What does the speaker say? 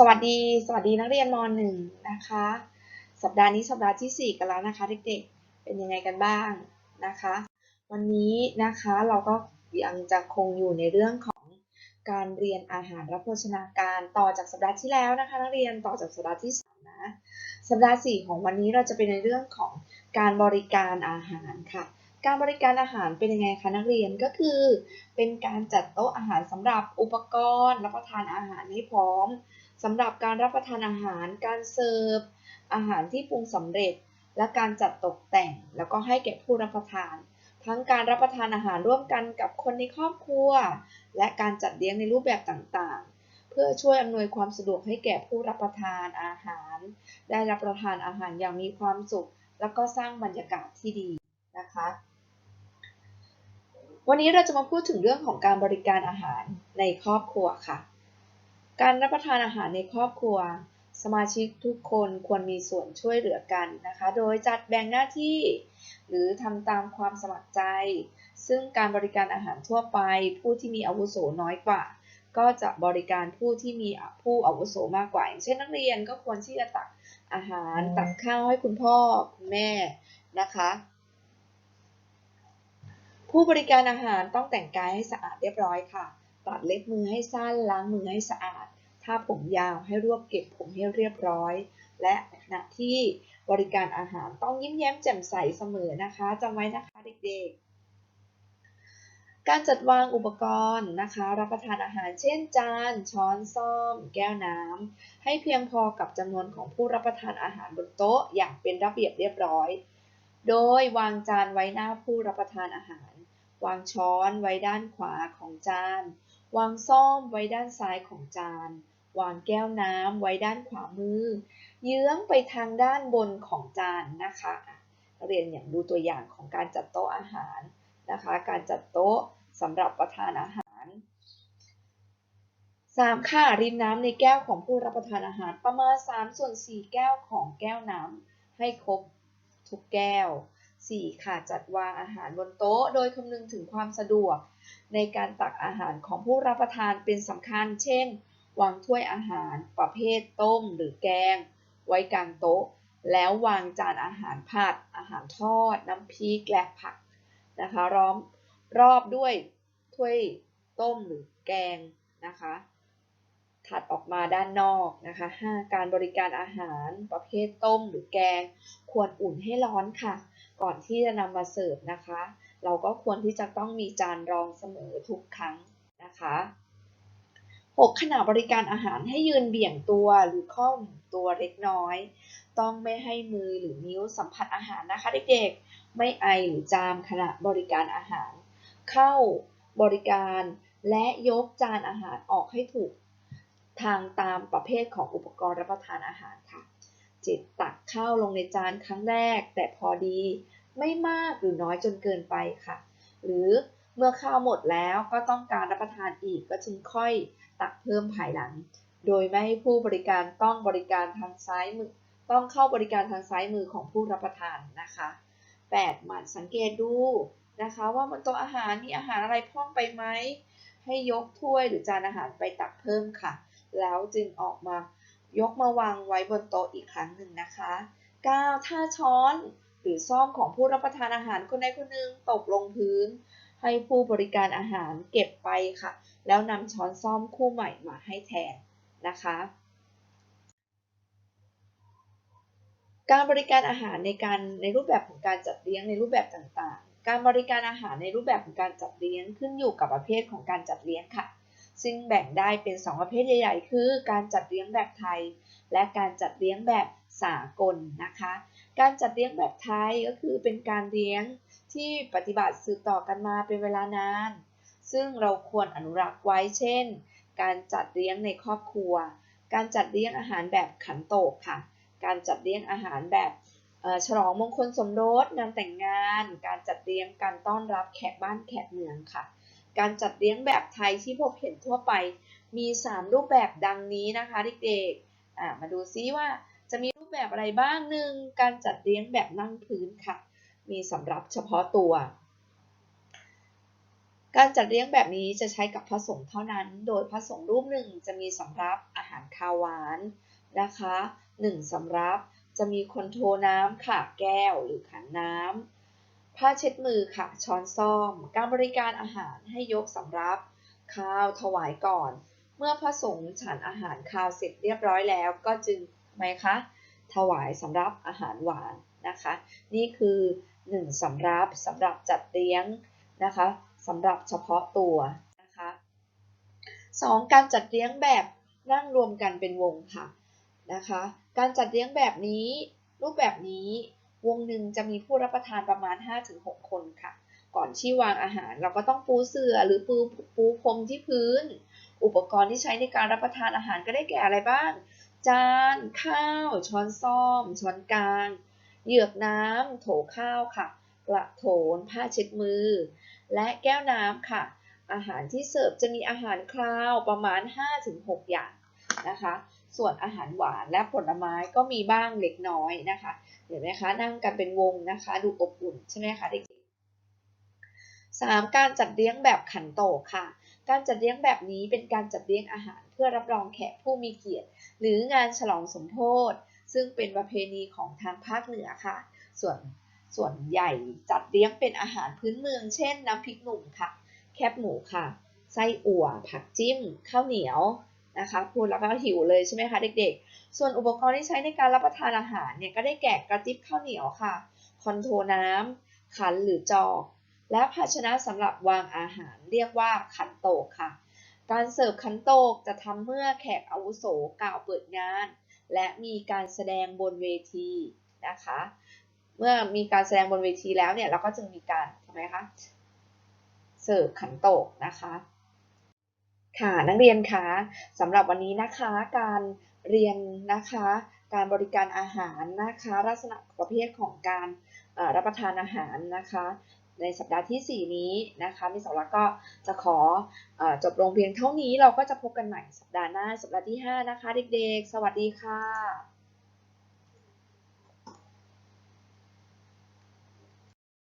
สวัสดี สวัสดีนักเรียนม .1 นะคะ สัปดาห์นี้สัปดาห์ที่ 4 กันแล้วนะคะเด็กๆ เป็นยังไงกันบ้างนะคะ วันนี้นะคะเราก็ยังจะคงอยู่ในเรื่องของการเรียนอาหารและโภชนาการต่อจากสัปดาห์ที่แล้วนะคะ นักเรียนต่อจากสัปดาห์ที่3นะสัปดาห์ 4 ของวันนี้เราจะเป็นในเรื่องของการบริการอาหารค่ะ การบริการอาหารเป็นยังไงคะนักเรียนก็คือ เป็นการจัดโต๊ะอาหารสำหรับอุปกรณ์รับประทานอาหารให้พร้อม สำหรับการรับประทานอาหาร การเสิร์ฟ อาหารที่ปรุงสำเร็จ และการจัดตกแต่ง แล้วก็ให้แก่ผู้รับประทาน ทั้งการรับประทานอาหารร่วมกันกับคนในครอบครัว และการจัดเลี้ยงในรูปแบบต่างๆ เพื่อช่วยอำนวยความสะดวกให้แก่ผู้รับประทานอาหาร ได้รับประทานอาหารอย่างมีความสุข แล้วก็สร้างบรรยากาศที่ดีนะคะวันนี้เราจะมาพูดถึงเรื่องของการบริการอาหารในครอบครัวค่ะ การรับประทานอาหารในครอบครัว สมาชิกทุกคนควรมีส่วนช่วยเหลือกันนะคะ โดยจัดแบ่งหน้าที่ หรือทำตามความสมัครใจ ซึ่งการบริการอาหารทั่วไป ผู้ที่มีอาวุโสน้อยกว่า ก็จะบริการผู้ที่มีผู้อาวุโสมากกว่า อย่างเช่นนักเรียนก็ควรที่จะตักอาหารตักข้าวให้คุณพ่อคุณแม่นะคะผู้บริการอาหารต้องแต่งกายให้สะอาดเรียบร้อยค่ะ ตัดเล็บมือให้สั้น ล้างมือให้สะอาด ถ้าผมยาวให้รวบเก็บผมให้เรียบร้อย และขณะที่บริการอาหารต้องยิ้มแย้มแจ่มใสเสมอนะคะจำไว้นะคะเด็กๆ การจัดวางอุปกรณ์นะคะ รับประทานอาหารเช่นจาน ช้อนซ่อม แก้วน้ำให้เพียงพอกับจำนวนของผู้รับประทานอาหารบนโต๊ะอย่างเป็นระเบียบเรียบร้อย โดยวางจานไว้หน้าผู้รับประทานอาหาร วางช้อนไว้ด้านขวาของจาน วางซ่อมไว้ด้านซ้ายของจาน วางแก้วน้ำไว้ด้านขวามือ เยื้องไปทางด้านบนของจานนะคะเรียนอย่างดูตัวอย่างของการจัดโต๊ะอาหารนะคะ การจัดโต๊ะสำหรับประทานอาหาร 3. ค่ะรินน้ำในแก้วของผู้รับประทานอาหารประมาณ 3 ส่วน 4 แก้วของแก้วน้ำให้ครบทุกแก้ว 4. ค่ะจัดวางอาหารบนโต๊ะ โดยคำนึงถึงความสะดวก ในการตักอาหารของผู้รับประทานเป็นสำคัญ เช่น วางถ้วยอาหารประเภทต้มหรือแกง ไว้กลางโต๊ะ แล้ววางจานอาหารผัด อาหารทอด น้ำพริกและผักนะคะร้อมรอบด้วยถ้วยต้มหรือแกงนะคะ ถัดออกมาด้านนอกนะคะ 5. การบริการอาหารประเภทต้มหรือแกง ควรอุ่นให้ร้อนค่ะ ก่อนที่จะนำมาเสิร์ฟนะคะ เราก็ควรที่จะต้องมีจานรองเสมอทุกครั้งนะคะ 6. ขณะบริการอาหารให้ยืนเบี่ยงตัวหรือค่อมตัวเล็กน้อย ต้องไม่ให้มือหรือนิ้วสัมผัสอาหารนะคะเด็กๆ ไม่ไอหรือจามขณะบริการอาหาร เข้าบริการและยกจานอาหารออกให้ถูก ทางตามประเภทของอุปกรณ์รับประทานอาหารค่ะ 7. ตักข้าวลงในจานครั้งแรก แต่พอดีไม่มากหรือน้อยจนเกินไปค่ะ หรือ เมื่อข้าวหมดแล้วก็ต้องการรับประทานอีกก็จึงค่อยตักเพิ่มภายหลัง โดยไม่ให้ผู้บริการต้องบริการทางซ้ายมือต้องเข้าบริการทางซ้ายมือของผู้รับประทานนะคะ 8. หมั่นสังเกตดูนะคะว่าบนโต๊ะอาหารมีอาหารอะไรพ่องไปไหม ให้ยกถ้วยหรือจานอาหารไปตักเพิ่มค่ะ แล้วจึงออกมายกมาวางไว้บนโต๊ะอีกครั้งหนึ่งนะคะ 9. ถ้าช้อนหรือซ่อมของผู้รับประทานอาหารคนใดคนหนึ่งตกลงพื้น ให้ผู้บริการอาหารเก็บไปค่ะ แล้วนำช้อนซ่อมคู่ใหม่มาให้แทนนะคะ การบริการอาหารในการในรูปแบบของการจัดเลี้ยงในรูปแบบต่างๆ การบริการอาหารในรูปแบบของการจัดเลี้ยงขึ้นอยู่กับประเภทของการจัดเลี้ยงค่ะ ซึ่งแบ่งได้เป็น 2 ประเภทใหญ่ๆ คือการจัดเลี้ยงแบบไทย และการจัดเลี้ยงแบบสากลนะคะ การจัดเลี้ยงแบบไทยก็คือเป็นการเลี้ยง ที่ปฏิบัติสืบต่อกันมาเป็นเวลานาน ซึ่งเราควรอนุรักษ์ไว้เช่น การจัดเลี้ยงในครอบครัว การจัดเลี้ยงอาหารแบบขันโตกค่ะ การจัดเลี้ยงอาหารแบบฉลองมงคลสมรสงานแต่งงาน การจัดเลี้ยงการต้อนรับแขกบ้านแขกเมืองค่ะ การจัดเลี้ยงแบบไทยที่พบเห็นทั่วไป มี 3 รูปแบบดังนี้นะคะเด็กๆมาดูซิว่าจะมีรูปแบบอะไรบ้างหนึ่งการจัดเลี้ยงแบบนั่งพื้นค่ะ มีสำหรับเฉพาะตัว การจัดเลี้ยงแบบนี้จะใช้กับพระสงฆ์เท่านั้น โดยพระสงฆ์รูปหนึ่งจะมีสำรับอาหารคาวหวานนะคะหนึ่งสำรับจะมีคนโทน้ำค่ะแก้วหรือขันน้ำผ้าเช็ดมือค่ะช้อนซ่อม การบริการอาหารให้ยกสำรับ ข้าวถวายก่อน เมื่อพระสงฆ์ฉันอาหารคาวเสร็จเรียบร้อยแล้วก็จึงทำไมคะถวายสำรับอาหารหวานนะคะ นี่คือ 1สำรับสำหรับจัดเลี้ยงนะคะสำหรับเฉพาะตัวนะคะ 2. การจัดเลี้ยงแบบนั่งรวมกันเป็นวงค่ะนะคะ การจัดเลี้ยงแบบนี้รูปแบบนี้วงหนึ่งจะมีผู้รับประทานประมาณ 5-6 คนค่ะ ก่อนที่วางอาหาร เราก็ต้องปูเสื่อหรือปูปูพรมที่พื้น อุปกรณ์ที่ใช้ในการรับประทานอาหารก็ได้แก่อะไรบ้าง จาน ข้าว ช้อนซ่อม ช้อนกลาง เหยือกน้ำโถข้าวค่ะ กระโถนผ้าเช็ดมือ และแก้วน้ำค่ะ อาหารที่เสิร์ฟจะมีอาหารคาวประมาณ 5-6 อย่างนะคะ ส่วนอาหารหวานและผลไม้ก็มีบ้างเล็กน้อยนะคะ เห็นไหมคะ นั่งกันเป็นวงนะคะ ดูอบอุ่นใช่ไหมคะเด็กๆ 3. การจัดเลี้ยงแบบขันโตกค่ะ การจัดเลี้ยงแบบนี้เป็นการจัดเลี้ยงอาหารเพื่อรับรองแขกผู้มีเกียรติ หรืองานฉลองสมโภช ซึ่งเป็นประเพณีของทางภาคเหนือค่ะ ส่วนส่วนใหญ่จัดเลี้ยงเป็นอาหารพื้นเมือง เช่น น้ำพริกหนุ่มค่ะ แคบหมูค่ะ ไส้อั่ว ผักจิ้ม ข้าวเหนียวนะคะพูดแล้วก็หิวเลยใช่ไหมคะเด็กๆ ส่วนอุปกรณ์ที่ใช้ในการรับประทานอาหารเนี่ยก็ได้แก่กระติบข้าวเหนียวค่ะ คอนโทรน้ำขันหรือจอก และภาชนะสำหรับวางอาหารเรียกว่าขันโตกค่ะ การเสิร์ฟขันโตกจะทำเมื่อแขกอาวุโสกล่าวเปิดงาน และมีการแสดงบนเวทีนะคะ เมื่อมีการแสดงบนเวทีแล้วเนี่ยเราก็จึงมีการทำไมคะเสิร์ฟขันโตกนะคะค่ะนักเรียนคะสำหรับวันนี้นะคะการเรียนนะคะ การบริการอาหารนะคะ ลักษณะประเภทของการรับประทานอาหารนะคะ ในสัปดาห์ที่ 4 นี้นะคะมิสวรักก็จะขออจบลงเพียงเท่านี้เราก็จะพบกันใหม่สัปดาห์หน้าสัปดาห์ที่ 5 นะคะ เด็กๆ สวัสดีค่ะ